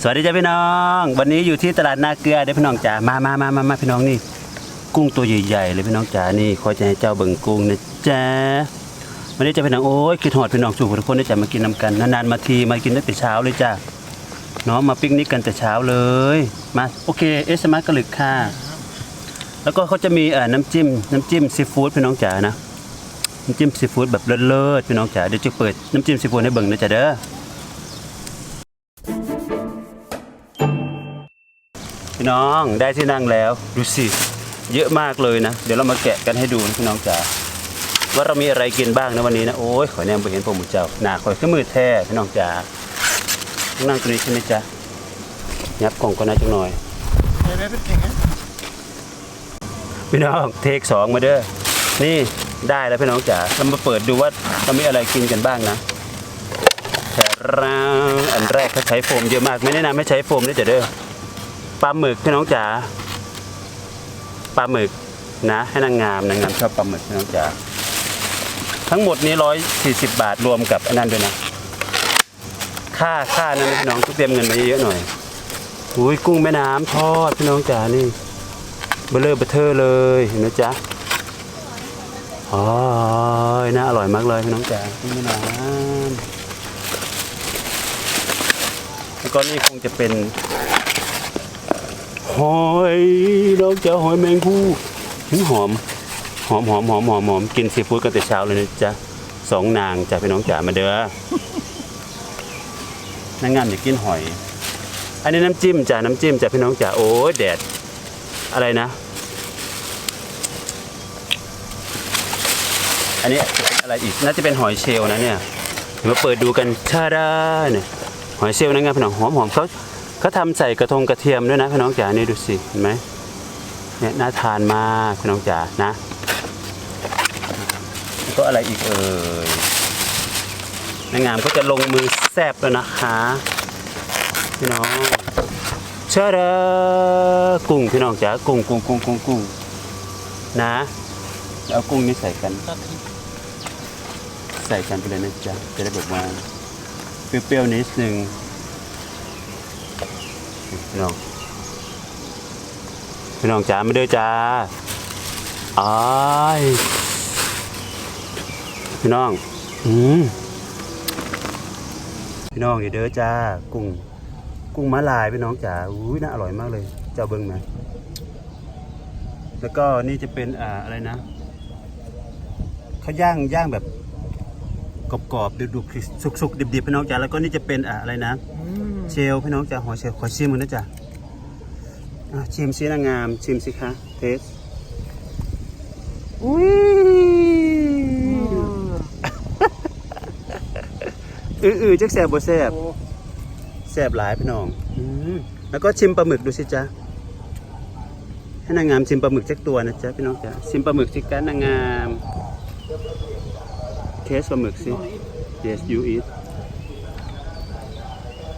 สวัสดีจ้าพี่น้อง วันนี้อยู่ที่ตลาดนาเกลือเด้อพี่น้องจ๋ามามามามามาพี่น้องนี่ กุ้งตัวใหญ่ๆเลยพี่น้องจ๋านี่คอยจะให้เจ้าเบิ่งกุ้งนะจ๊ะวันนี้จะพี่น้องโอ้ยคิดหอดพี่น้องสู่ทุกคนได้จะมากินน้ำกันนานๆมาทีมากินตั้งแต่เช้าเลยจ้าเนาะมาปิกนิกกันแต่เช้าเลยมาโอเคเอสมากระลึกค่ะ แล้วก็เขาจะมีเอ่อน้ำจิ้มน้ำจิ้มซีฟู้ดพี่น้องจ๋านะน้ำจิ้มซีฟู้ดแบบเลิศๆพี่น้องจ๋าเดี๋ยวจะเปิดน้ำจิ้มซีฟู้ดให้เบิ่งนะจ๊ะเด้อ พี่น้องได้ที่นั่งแล้วดูสิเยอะมากเลยนะ เดี๋ยวเรามาแกะกันให้ดูนะพี่น้องจ๋าว่าเรามีอะไรกินบ้างนะวันนี้นะโอ้ยขอแนมไปเห็นผมหมูเจ้าหนาขอยขึ้นมือแท้พี่น้องจ๋านั่งตรงนี้ใช่ไหมจ๊ะยับกล่องก็น่าจังหน่อยพี่น้องเทคสองมาเด้อนี่ได้แล้วพี่น้องจ๋าเรามาเปิดดูว่าเรามีอะไรกินกันบ้างนะแต่ร่างอันแรกเขาใช้โฟมเยอะมากไม่แนะนำให้ใช้โฟมนะจ๊ะเด้อ ปลาหมึกพี่น้องจ๋าปลาหมึกนะให้นางงามนางงามชอบปลาหมึกพี่น้องจ๋าทั้งหมดนี้ร้อยสี่สิบบาทรวมกับอันนั้นด้วยนะ ค่าค่านั้นพี่น้องต้องเตรียมเงินมาเยอะหน่อยอุ้ยกุ้งแม่น้ำทอดพี่น้องจ๋านี่เบลเลอร์เบเทอร์เลยเห็นไหมจ๊ะอ๋อน่าอร่อยมากเลยพี่น้องจ๋าพี่น้ำแล้วก็นี่คงจะเป็น หอยน้องจ๋าหอยแมงภู่หอมหอมหอมหอมหอมหอมกินซีฟู้ดกันแต่เช้าเลยนะจ๊ะสองนางจ้ะพี่น้องจ๋ามาเด้อนางงามอยากกินหอย อันนี้น้ำจิ้มจ้ะน้ำจิ้มจ้ะพี่น้องจ๋าโอ้ยแดด อะไรนะ อันนี้อะไรอีกน่าจะเป็นหอยเชลนะเนี่ยเดี๋ยวมาเปิดดูกันชาดาเนี่ยหอยเชลล์นะไงพี่น้องหอมหอมเขา เขาทำใส่กระทงกระเทียมด้วยนะพี่น้องจ๋านี่ดูสิเห็นไหมเนี่ยน่าทานมากพี่น้องจ๋านะก็อะไรอีกเอ่ยนางงามก็จะลงมือแซบแล้วนะคะพี่น้องเชาดากุ้งพี่น้องจ๋ากุ้งกุ้งกุ้งกุ้งกุ้งนะเอากุ้งนี่ใส่กัน ใส่กันไปเลยนะจ๊ะจะได้แบบว่าเปรี้ยวๆนิดนึง พี่น้องพี่น้องจ๋าไมาเด้อจ้าอ้ายพี่น้อง อืมพี่น้องอย่าเด้อจ้า กุ้ง กุ้งมาลายพี่น้องจ๋าอุ้ยน่าอร่อยมากเลย เจ้าเบิ้งไหมแล้วก็นี่จะเป็นอ่าอะไรนะเขาย่างย่างแบบกรอบๆดุๆสุกๆดิบๆพี่น้องจ๋าแล้วก็นี่จะเป็นอ่าอะไรนะ เชลพี่น้องจ๋าหอยเชลขอชิมมันนะจ๊ะอะชิมสินางงาม ชิมสิคะเทสอุ้ยอือๆจักแซ่บบ่แซ่บ Oh, แซ่บหลายพี่น้องอมแล้วก็ชิมปลาหมึกดูสิจ๊ะให้นางงามชิมปลาหมึกสักตัวนะจ๊ะพี่น้องจ๊ะชิมปลาหมึกสิกันนางงามเทสปลาหมึกสิ yes you eat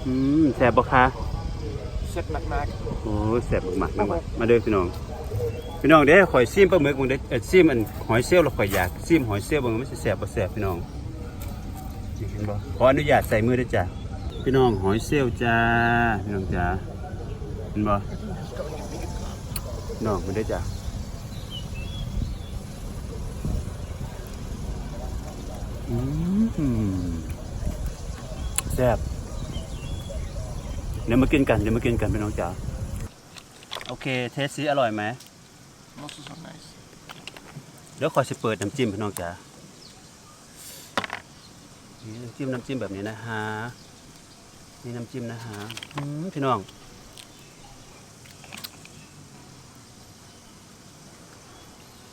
อืมแซ่บปะคะ Zet met maak. โอ้ยแซ่บมากๆมากๆมาเด้อพี่น้อง พี่น้องเด้อข่อยซิมปลาหมึกมึงเด้อเออซิมอันหอยเซลล์เราข่อยอยากซิมหอยเซลล์มึงมันสิแซ่บบ่แซ่บพี่น้องนี่เห็นบ่ขออนุญาตใส่มือด้วยจ้ะพี่น้องหอยเซลล์จ้าพี่น้องจ้าเห็นบ่พี่น้องมาได้อจ้ะอืมแซ่บเดี๋ยวมากินกันเดี๋ยวมากินกันพี่น้องจ้าโอเคเทสซีอร่อยไหม Also zo nice. เดี๋ยวขอสิเปิดน้ำจิ้มพี่น้องจ๋านี่น้ำจิ้มน้ำจิ้มแบบนี้นะฮะนี่น้ำจิ้มนะฮะอืมพี่น้อง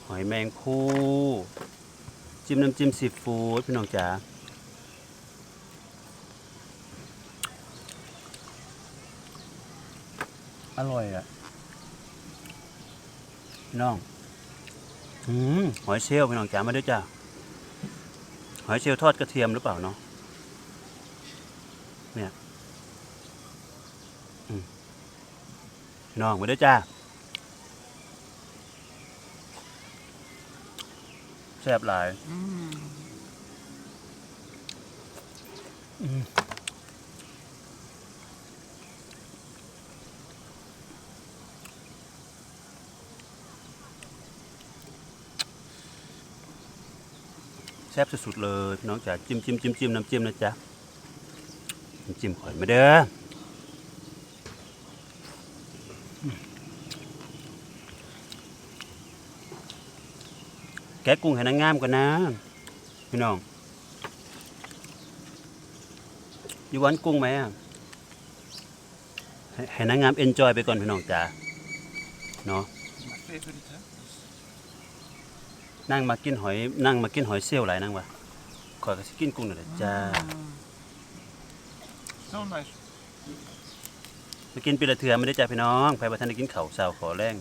หอยแมงคู่ จิ้มน้ำจิ้มซีฟู้ดพี่น้องจ๋า อร่อยอะพี่น้องอืมหอยเชลล์พี่น้องจ๋ามาด้วยจ้าหอยเชลล์ทอดกระเทียมหรือเปล่าเนาะเนี่ยอืมพี่น้องมาด้วยจ้าแซ่บหลาย Mm. ซ่บสุดๆเลยน้องจ๋าจิ้มจิ้มจิ้มจิ้มน้ำจิ้มนะจ๊ะน้ำจิ้มข่อยมาเด้อแกะกุ้งให้นางงามก่อนนะพี่น้องอยู่วันกุ้งไหมให้นางงามเอนจอยไปก่อนพี่น้องจ๋าเนาะ นั่งมากินหอยนั่งมากินหอยเซี่ยวหลายนั่งวะขอยก็สิกินกุ้งนั่นแหละจ้า So nice. มากินปีละเทือไม่ได้จ้าพี่น้องไปประทานได้กินข้าวเช้าขอแรง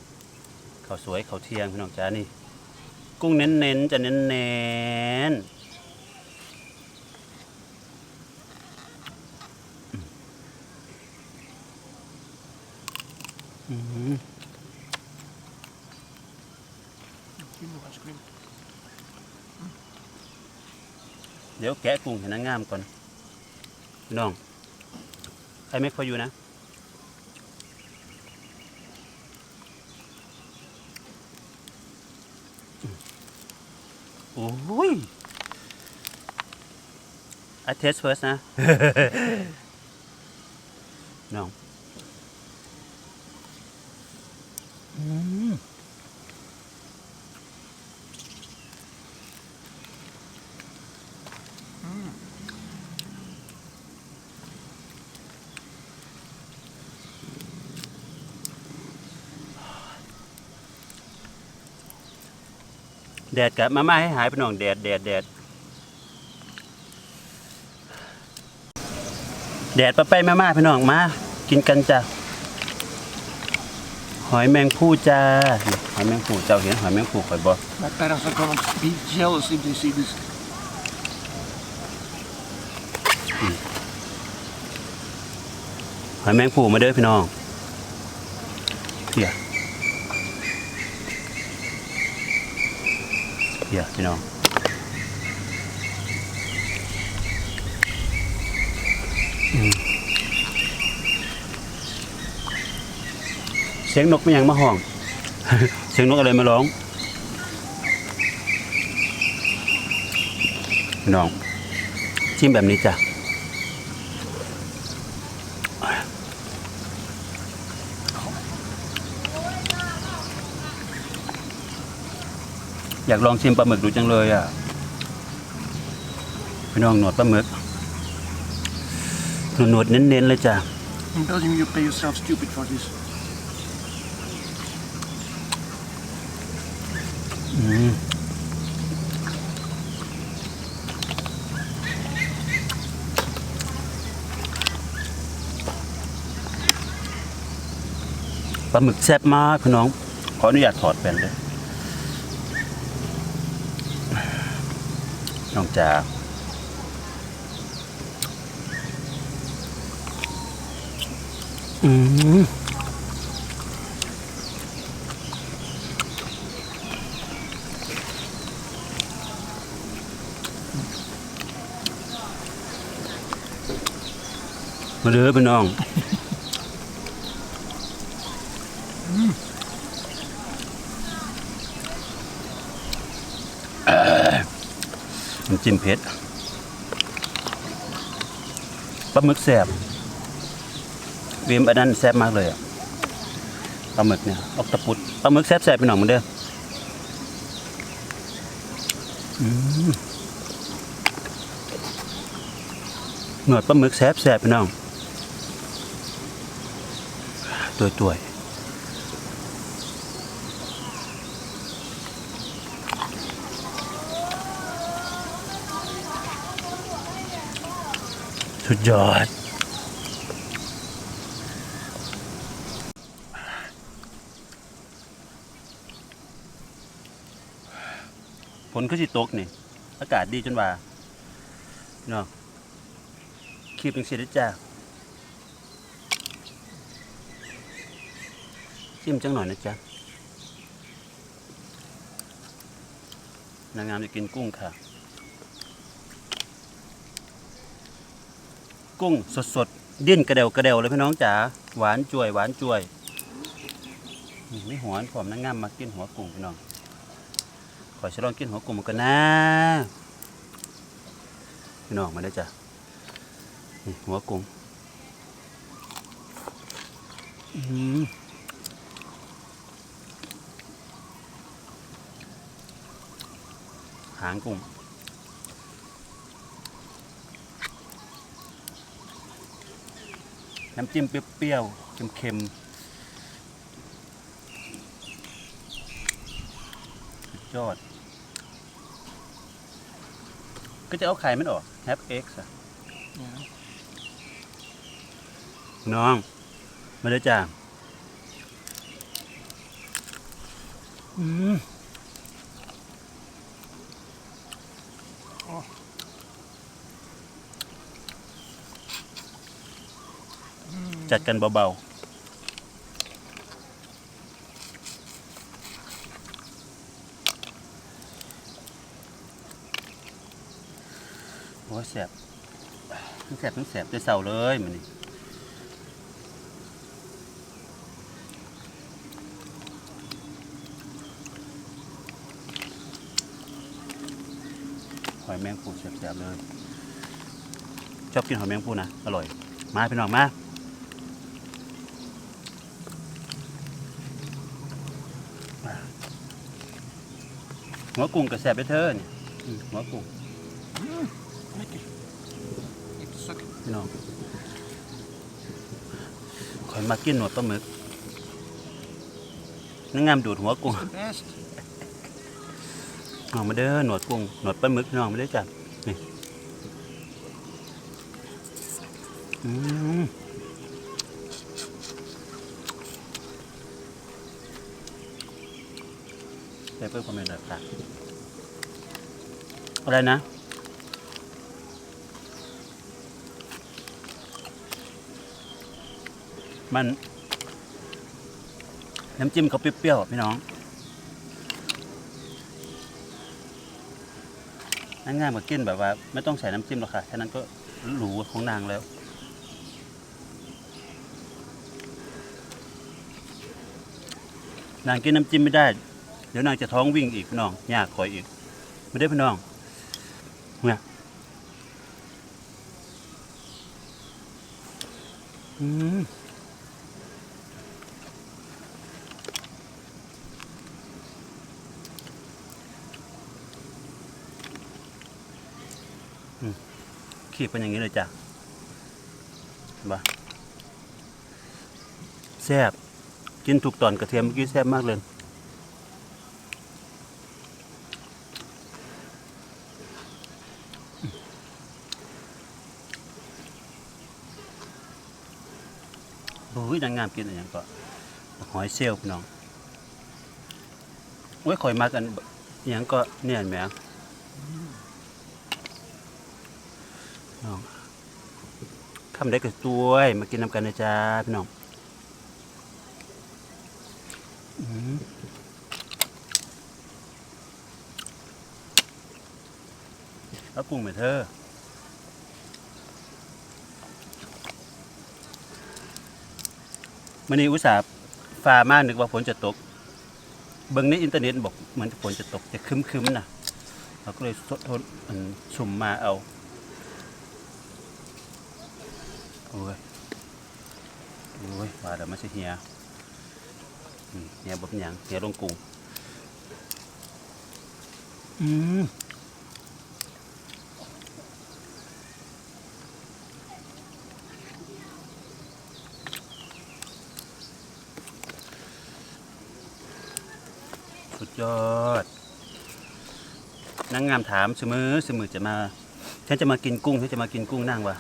ข้าวสวยข้าวเที่ยงพี่น้องจ้านี่ กุ้งเน้นๆจะเน้นๆอืม เดี๋ยวแกะกุ้งให้นางามก่อนน้อง ใครไม่คอยอยู่นะ โอ้ย I taste first นะ น้องอืม แดดกับมาม่าให้หายไปหน่องแดดแดดแดดแดดปะไปมาม่าพี่น้องมา กินกันจ้ะหอยแมงผู้จ้าหอยแมงผู้เจ้าเห็นหอยแมงผู้ข่อยบ่ My parents are going to be jealous if they see this. หอยแมงผู้มาเด้อพี่น้องเพีย เพียพี่น้องเสียงนกไม่ยังมาห้อง เสียงนกอะไรมาร้องน้อง ชิมแบบนี้จ้ะ อยากลองชิมปลาหมึกดูจังเลยอะพี่น้องหนวดปลาหมึกหนวดหนวดๆเน้นๆเลยจ้ะ I'm telling you, you pay yourself stupid for this. อืมปลาหมึกแซ่บมากพี่น้อง ขออนุญาตถอดแป้นเลยน้อง จ๋าอืมมาเด้อพี่น้อง จิ้มเผ็ดปลาหมึกแซ่บเวียมอันนั้นแซ่บมากเลยอะปลาหมึกเนี่ยออกตะปุดปลาหมึกแซ่บแซ่บไปหน่อยมันเด้ออืมหนวดปลาหมึกแซ่บแซ่บไปน้องตัวตัว สุดยอดฝนก็สิตกนี่ อากาศดีจนว่าเนาะคลิปยังเสียด้จ้าชิมจังหน่อยนะจ๊ะนางงามจะกินกุ้งค่ะ กุ้งสดๆดิ้นกระเดวกระเดวเลยพี่น้องจ๋าหวานจ่วยหวานจ่วยไม่หวานผมนางงามมากินหัวกุ้งพี่น้อง ขอฉลองกินหัวกุ้งกันนะพี่น้องมาได้จ้ะนี่หัวกุ้งหางกุ้ง น้ำจิ้มเปรี้ยวๆเค็มๆสุดยอด ก็จะเอาไข่มันออกแฮปเอ็กซ์อะ Yeah. น้อง มาเลยจ้าอืม จัดกันเบาๆโอ้แสบทั้งแสบทั้งแสบจะเศร้าเลยมันนี่หอยแมงปูแสบๆเลย ชอบกินหอยแมงปูนะ อร่อย มาพี่น้องมา หัวกุ้งกระแสบไปเธอเนี่ยอืมหัวกุ้งพี่น้องคอยมากินหนวดปลาหมึกนั่งงามดูดหัวกุ้ง best. น้องมาเด้อหนวดกุ้งหนวดปลาหมึกน้องมาเด้อจ้ะนี่อืม ใส่เพื่อความเป็นแบบต่างอะไรนะมันน้ำจิ้มเขาเปรี้ยวๆพี่น้องง่ายๆมากินแบบว่า ไม่ต้องใส่น้ำจิ้มหรอกค่ะ แค่นั้นก็หรูของนางแล้ว นางกินน้ำจิ้มไม่ได้ ดี๋ยวนางจะท้องวิ่งอีกพี่น้องยากคอยอีกไม่ได้พี่น้องเนี่ยอืมขีบเป็นอย่างนี้เลยจ้ะเห็นปะแซ่บกินถูกตอนกระเทียมเมื่อกี้แซ่บมากเลยโอ้ยนามกินอะไรอย่างก็หอยเซลล์พี่น้องโอ้ยข่อยมากันอย่างก็เนี่ยเห็นไหมน้องคำได้กับตัวมากินน้ำกันนะจ๊ะพี่น้องอืมแล้วกุ้งไหมเธอ มันนี้อุตส่าห์ฟ้ามานึกว่าฝนจะตก เบิ่งในอินเทอร์เน็ตบอกเหมือนฝนจะตกจะครึ้มๆนะเราก็เลยสดทนสุ่มมาเอาโอ้ยโอ้ยว่าแล้วมันสิเฮียเฮียบ่เป็นหยังเฮียลงกุ้งอืม ยอดนางงามถามเสมอเสมอจะมาฉันจะมากินกุ้งฉันจะมากินกุ้งนั่งวะ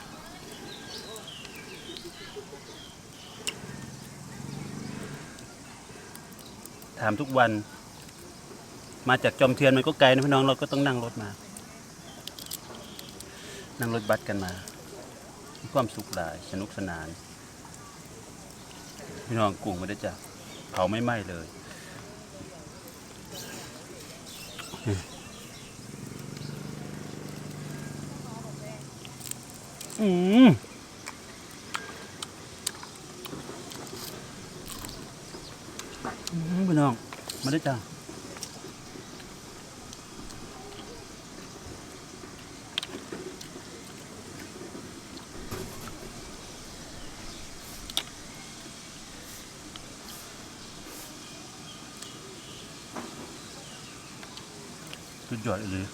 ถามทุกวัน มาจากจอมเทียนมันก็ไกลนะพี่น้องเราก็ต้องนั่งรถมา นั่งรถบัสกันมามีความสุขหลายสนุกสนาน พี่น้องกุ้งไม่ได้จ้ะเผาไม่ไหม้เลย อืมอืมพี่น้อง มาได้จ้า ยอดเลย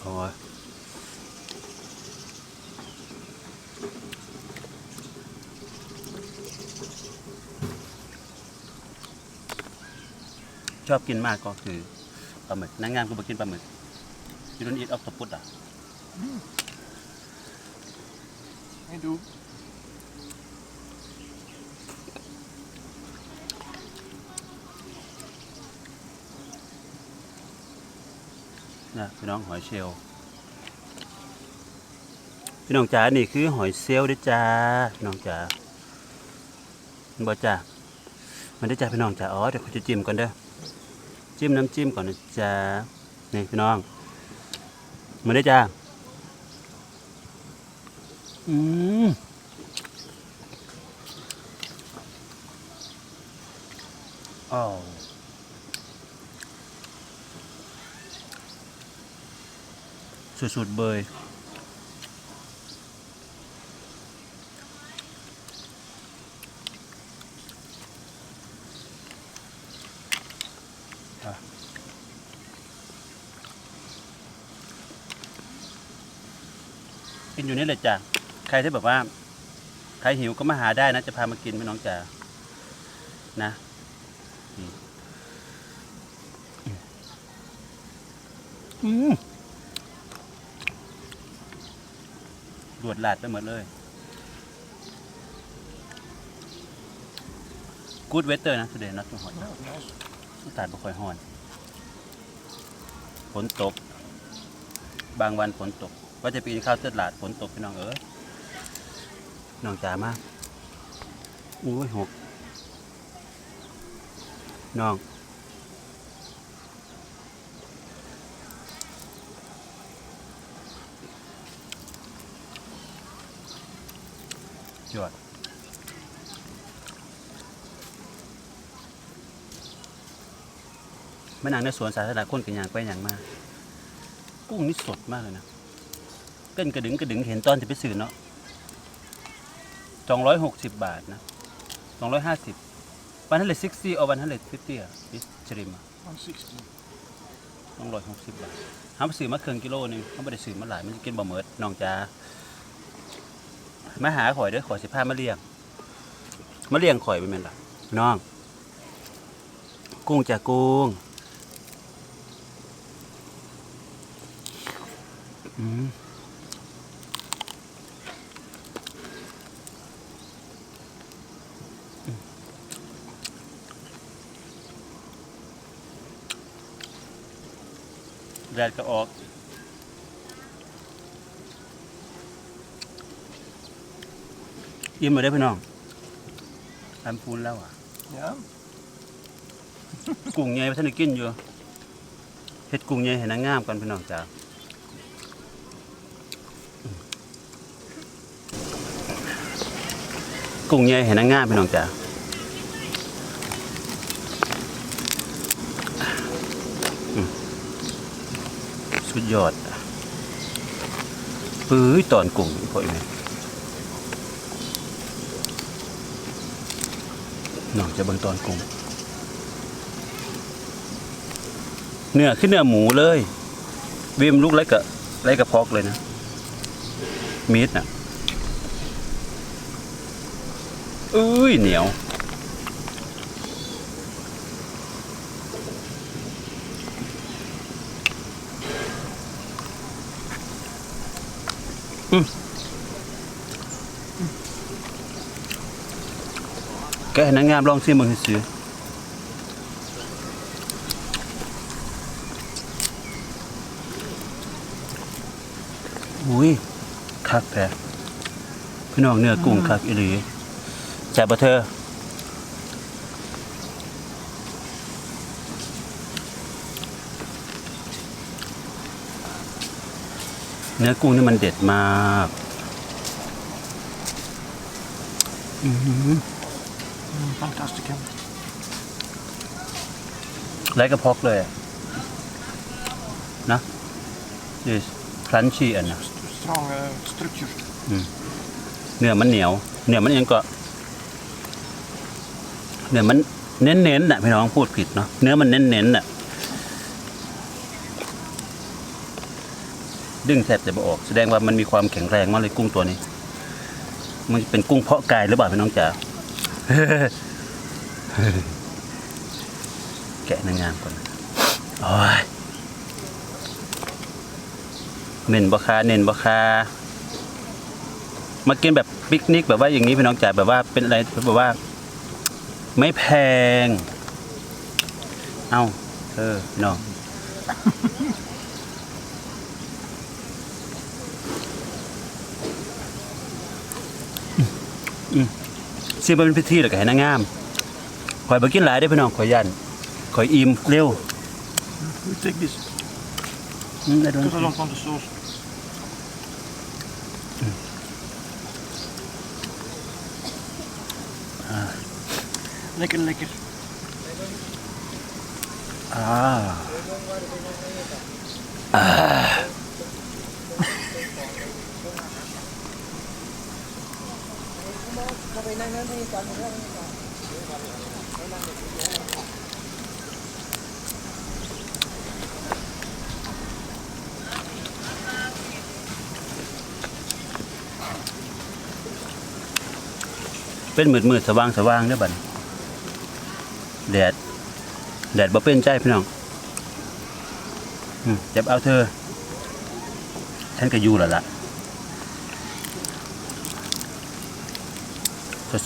โอ้ยชอบกินมากก็คือปลาหมึกนางงามก็บอกินปลาหมึกยูนอีทออฟตปุดอะ Hey, du. นะพี่น้องหอยเชลพี่น้องจ๋านี่คือหอยเซลล์ด้จ้าพี่น้องจ๋าบ่จ้ามันได้จ้าพี่น้องจ๋าอ๋อเดี๋ยวเขาจะจิ้มก่อนเด้อจิ้มน้ำจิ้มก่อนนะจ้านี่พี่น้องมันได้จ้าอืมอ้า สุดๆเบยกินอยู่นี่เลยจ้ะ ใครที่แบบว่า ใครหิวก็มาหาได้นะ จะพามากินพี่น้องจ๋า นะอืมรว ดลาดไปหมดเลยกูดเวสเตอร์นะ today not too hot Ja, nice. อากาศบ่ค่อยร้อนฝนตก บางวันฝนตก ว่าจะไปกินข้าวเสื้อหลาดฝนตกพี่น้องเอ้ยน้องจ๋ามากอุ้ยหกน้อง ยอดแม่นางในสวนสาธารณะคนกันอย่างไปอย่างมา กุ้งนี่สดมากเลยนะเต้นกระดึงกระดึงเห็นตอนจะไปซื้อเนาะสองร้อยหกสิบบาทนะสองร้อยห้าสิบวันนั้นเลยซิกซี่เอาวันนั้นเลยฟิฟตี้อะดิชริมอะ 160. สองร้อยหกสิบบาทหาไปซื้อมาครึ่งกิโลหนึงเขาไม่ได้ซื้อมาหลายมันจะกินบ่เมิดน้องจ้า มาหาข่อยเด้อข่อยสิพามาเลี้ยง มาเลี้ยงข่อยไปแม่นล่ะน้อง กุ้งจ้ากุ้งอืมแดดก็ออก อิ่มเลยได้อพี่น้องทำพูนแล้วอะ Ja. กุ้งใหญ่ท่านได้กินอยู่เฮ็ดกุ้งใหญ่ให้นางงามกันพี่น้องจ้ากุ้งใหญ่ให้นางงามพี่น้องจ้าอืมสุดยอดปื้ยตอนกุ้งพ่อแม่ น้องจะเบิ่งตอนกุ้งเนื้อขึ้นเนื้อหมูเลย วิมลูกไรกับไรกับพอกเลยนะมีดน่ะอุ้ยเหนียว อืม แกให้นางงามลองซิมึงซื้ออุ้ยคักแท้พี่น้องเนื้อกุ้งคักอีหลีแซ่บบ่เธอเนื้อกุ้งนี่มันเด็ดมาก อือ fantastic. hè. ไรกระพอกเลยอะนะนี่ครันชี่อันนะ St- Strong uh, structure. เนื้อมันเหนียว เนื้อมันยังก็เนื้อมันเน้นๆน่ะพี่น้องพูดผิดเนาะ เนื้อมันเน้นๆน่ะ ดึงแทบจะบ่ออก แสดงว่ามันมีความแข็งแรงมากเลยกุ้งตัวนี้ มันเป็นกุ้งเพาะกายหรือเปล่าพี่น้องจ๋า แกะนางงามก่อนโอ้ยเน้นบ่คาเน้นบ่คามากินแบบปิกนิกแบบว่าอย่างนี้พี่น้องจ๋าแบบว่าเป็นอะไรแบบว่า ไม่แพง เอ้าเออน้อง เสียบเป็นพิธีแล้วก็ให้นางงามข่อยบ่กินหลายได้อพี่น้องข่อยยันข่อยอิ่มเร็ว You take this. อืมได้ด้วย Put a lot on the sauce. Lekker, lekker. อ่า เป็นมืดมืดสว่างสว่างเด้อบัดนี้แดด แดดบ่เป็นใจพี่น้องเจ็บเอาเธอ ฉันก็อยู่แล้วล่ะ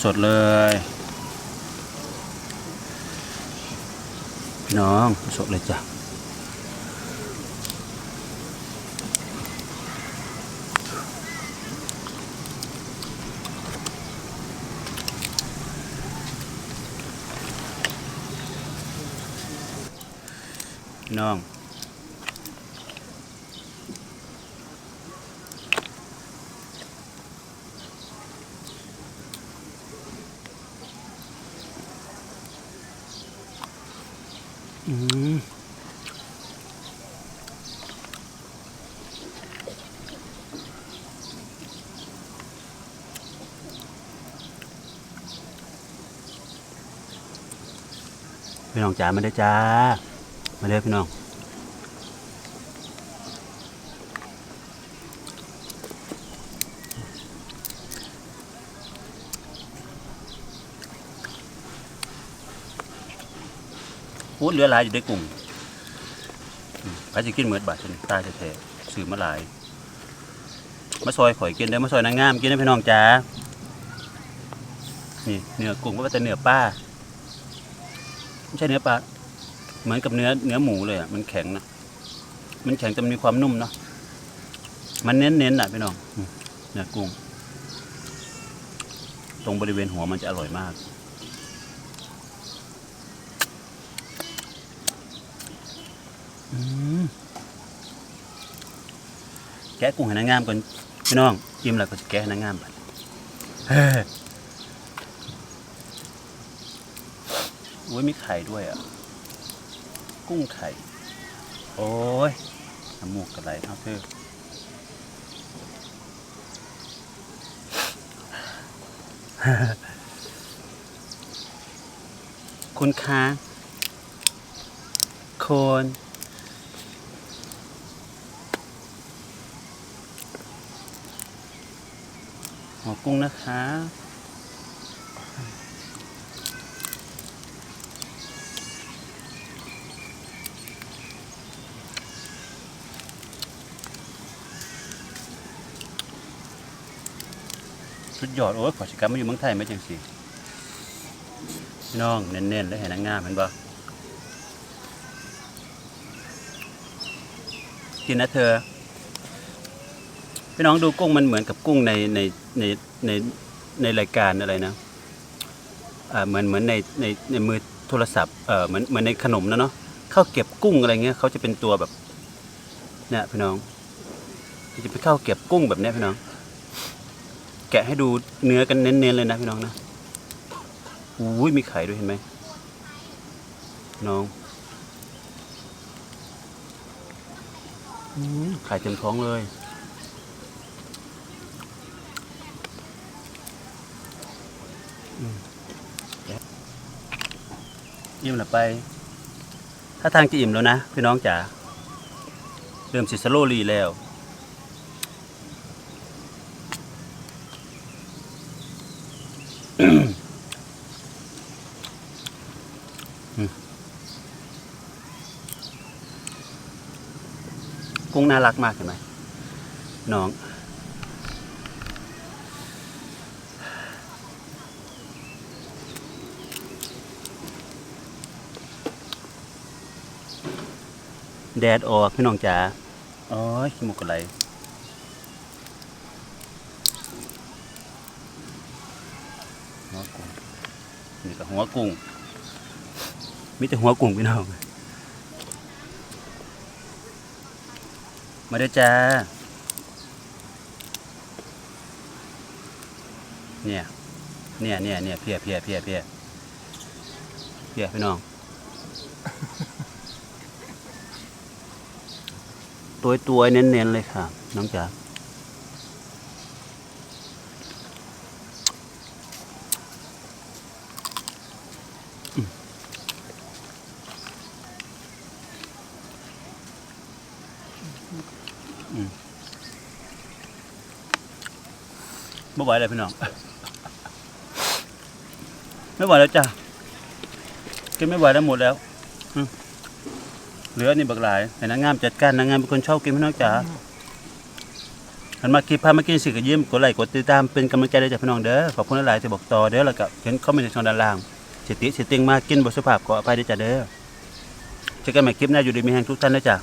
สดๆเลยพี่น้องสดเลยจ้ะน้อง พี่น้องจ๋ามาได้จ้า มาเลยพี่น้องพูดเหลือหลายอยู่ได้กลุ่มใครจะกินเหมือนบาทชนตายแท้ๆซื้อมาหลาย มาซอยข่อยกินได้มาซอยนางงามกินได้พี่น้องจ้านี่เนื้อกุ้งก็เป็นเนื้อปลา ไม่ใช่เนื้อปลาเหมือนกับเนื้อเนื้อหมูเลยอะมันแข็งนะมันแข็งแต่มันมีความนุ่มเนาะมันเน้นๆนน่ะพี่น้องเนื้อกุ้ง ตรงบริเวณหัวมันจะอร่อยมากแกะกุ้งให้นางงามก่อนพี่น้องจิ้มแล้วก็จะแกะให้นางงามไปเฮ้ยโอ้ยมีไข่ด้วยอะ กุ้งไข่ โอ้ยน้ำมูกกระไรเอาเถอคุณคะคนหัวกุ้งนะคะ สุดยอดโอ้ยขอชิกรรมมาอยู่เมืองไทยไหมจังสิพี่น้องเน้นๆแล้วเห็นนางงามเห็นปะกินนะเธอ พี่น้องดูกุ้งมันเหมือนกับกุ้งในในในในในรายการอะไรนะอ่าเหมือนเหมือนในในในมือโทรศัพท์เออเหมือนเหมือนในขนมนะเนาะข้าวเก็บกุ้งอะไรเงี้ยเขาจะเป็นตัวแบบเนี่ยพี่น้องจะไปเข้าวเก็บกุ้งแบบเนี้ยพี่น้อง แกะให้ดูเนื้อกันเน้นๆเลยนะพี่น้องนะอุ้ยมีไข่ด้วยเห็นไหมน้องไข่เต็มท้องเลยอิ่มแล้วไป ถ้าทางจะอิ่มแล้วนะ พี่น้องจ๋าเริ่มสิสโลลีแล้ว น่ารักมากเห็นไหมน้อง แดดออกพี่น้องจ๋าโอ้ยขี้มกอะไรหัวกุ้งนี่ก็หัวกุ้งมีแต่หัวกุ้งพี่น้อง มาด้อจ้า เนี่ย เนี่ยเนี่ยเนี่ยเพียเพียเพียเพียเพียพี่น้อง ตัวตัวๆเน้นๆเลยค่ะ น้องจ๋าอืมอืม ไม่ไหวเลยพี่น้อง ไม่ไหวแล้วจ้ะกินไม่ไหวแล้วหมดแล้วเหลือนี่บักหลายให้นางงามจัดการนางงามเป็นคนชอบกินพี่น้องจ๋าหันมาคลิปพามากินสิกระยิ้มกดไลค์กดติดตามเป็นกำลังใจเลยจ้ะพี่น้องเด้อขอบคุณหลายที่บอกต่อเด้อแล้วก็เห็นคอมเมนต์ในช่องด้านล่างสิติสิติงมากินบทสุภาพขออภัยด้วยจ้ะเด้อเจอกันใหม่คลิปหน้าอยู่ดีมีแห่งทุกท่านนะจ้ะ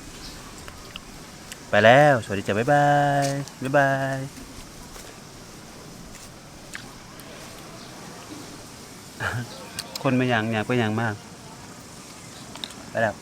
ไปแล้ว สวัสดีจ้ะบ๊ายบาย บ๊ายบายคนไม่ยังอยากไปอย่างมากไปแล้ว